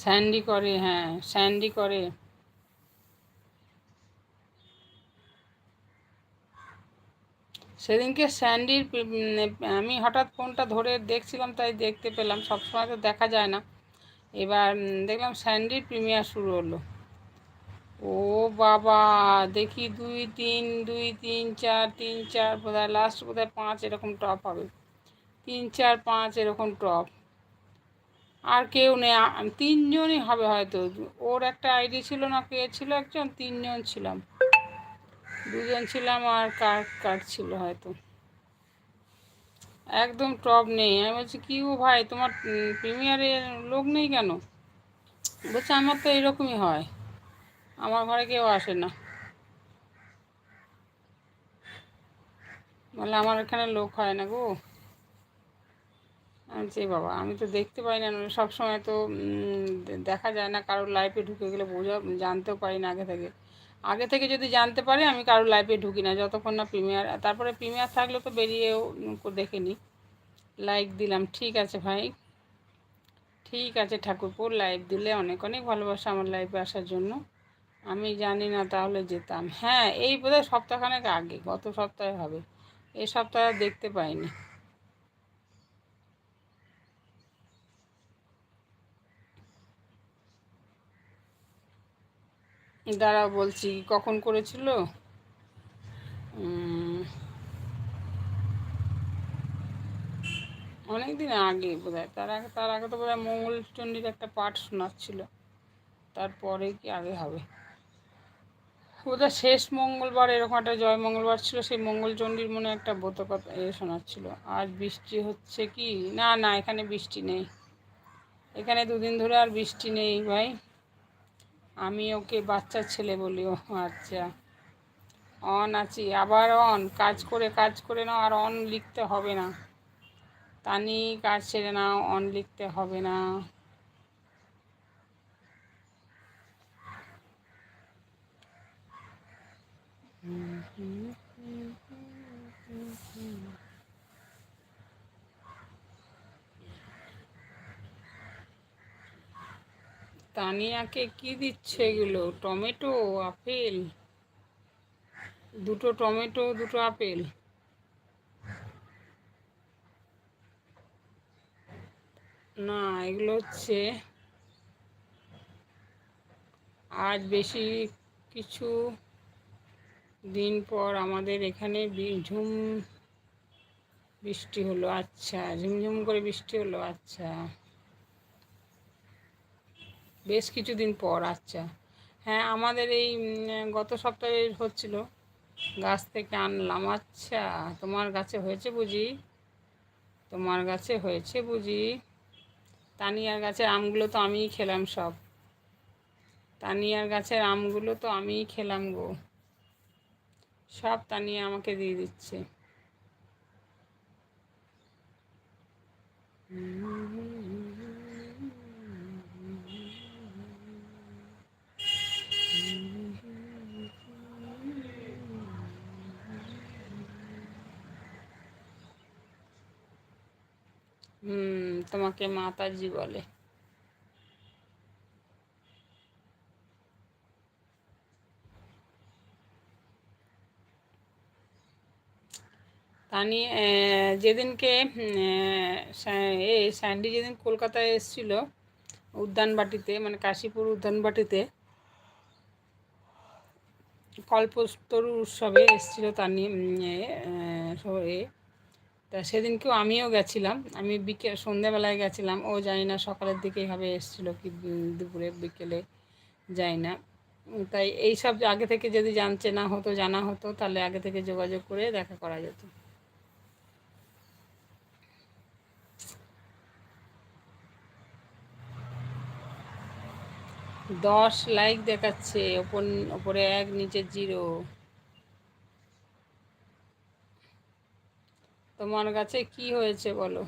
Sandy করে হ্যাঁ Sandy করে। সেদিনকে স্যান্ডির আমি হঠাৎ ফোনটা ধরে দেখছিলাম, তাই দেখতে পেলাম। সবসময় তো দেখা যায় না। এবার দেখলাম স্যান্ডির প্রিমিয়ার শুরু হলো। ও বাবা, দেখি দুই, তিন দুই, তিন, চার তিন, চার, বোধহয় লাস্ট বোধহয় পাঁচ এরকম টপ হবে। তিন, চার, পাঁচ এরকম টপ আর কেউ নেই তিনজনই হবে হয়তো। ওর একটা আইডি ছিল না, কে ছিল একজন? তিনজন ছিলাম। দুজন ছিলাম আর কার কার ছিল হয়তো। একদম টপ নেই। আমি বলছি, কি ও ভাই, তোমার প্রিমিয়ারে লোক নেই কেন? বলছে, আমার তো এরকমই হয়। আমার ঘরে কেউ আসে না। বলে, আমার এখানে লোক হয় না গো। যে বাবা, আমি তো দেখতে পাই না, সবসময় তো দেখা যায় না কারোর লাইফে ঢুকে গেলে বোঝা, জানতেও পারি না আগে থেকে। আগে থেকে যদি জানতে পারি, আমি কারোর লাইফে ঢুকি না, যতক্ষণ না প্রিমিয়ার তারপরে প্রিমিয়ার থাকলে তো বেরিয়েও দেখে নিই লাইক দিলাম, ঠিক আছে ভাই। ঠিক আছে ঠাকুরপুর লাইভ দিলে অনেক অনেক ভালোবাসা আমার লাইফে আসার জন্য। আমি জানি না তাহলে যেতাম। হ্যাঁ এই বোধহয় সপ্তাহখানেক আগে, গত সপ্তাহে হবে। এই সপ্তাহে দেখতে পাইনি। দাঁড়াও বলছি, কখন করেছিল? অনেক দিন আগে বোধ হয় তার আগে তার আগে তো বোধ হয় মঙ্গলচণ্ডীর একটা পাঠ শোনাচ্ছিল। তারপরে কি আগে হবে? বোধহয় শেষ মঙ্গলবার এরকম একটা জয় মঙ্গলবার ছিল, সেই মঙ্গলচণ্ডীর মনে একটা কথা এ শোনাচ্ছিল। আজ বৃষ্টি হচ্ছে কি? না না, এখানে বৃষ্টি নেই। এখানে দুদিন ধরে আর বৃষ্টি নেই ভাই। আমি ওকে বাচ্চা ছেলে বলি। ও আচ্ছা। অন আছি, আবার অন। কাজ করে কাজ করে নাও, আর অন লিখতে হবে না। তানি কাজ ছেড়ে নাও, অন লিখতে হবে না। তানিয়াকে কি দিচ্ছে এগুলো? Tomato, apple? দুটো টমেটো, দুটো আপেল। না, এগুলো হচ্ছে আজ বেশি কিছু দিন পর আমাদের এখানে ঝুম বৃষ্টি হলো। আচ্ছা ঝুমঝুম করে বৃষ্টি হলো। আচ্ছা। বেশ কিছুদিন পর আচ্ছা। হ্যাঁ আমাদের এই গত সপ্তাহে হচ্ছিল। গাছ থেকে আনলাম। আচ্ছা তোমার গাছে হয়েছে বুঝি? তোমার গাছে হয়েছে বুঝি? তানিয়ার গাছের আমগুলো তো আমিই খেলাম সব। তানিয়ার গাছের আমগুলো তো আমিই খেলাম গো। সব তানিয়া আমাকে দিয়ে দিচ্ছে। তোমাকে মাতাজি বলে। তানি যেদিনকে, এ স্যান্ডি যেদিন কলকাতায় এসেছিল, উদ্যানবাটিতে মানে কাশীপুর উদ্যানবাটিতে কল্পতরু উৎসবে এসেছিল তানি শহরে তা সেদিনকেও আমিও গেছিলাম। আমি বিকেল সন্ধ্যাবেলায় গেছিলাম। ও জানি না সকালের দিকে এইভাবে এসেছিল কি দুপুরে, বিকেলে যাই না। তাই এই সব আগে থেকে যদি জানছে না হতো, জানা হতো, তাহলে আগে থেকে যোগাযোগ করে দেখা করা যেত। দশ লাইক দেখাচ্ছে, ওপর, ওপরে এক, নিচে জিরো। তোমার কাছে কি হয়েছে বলো?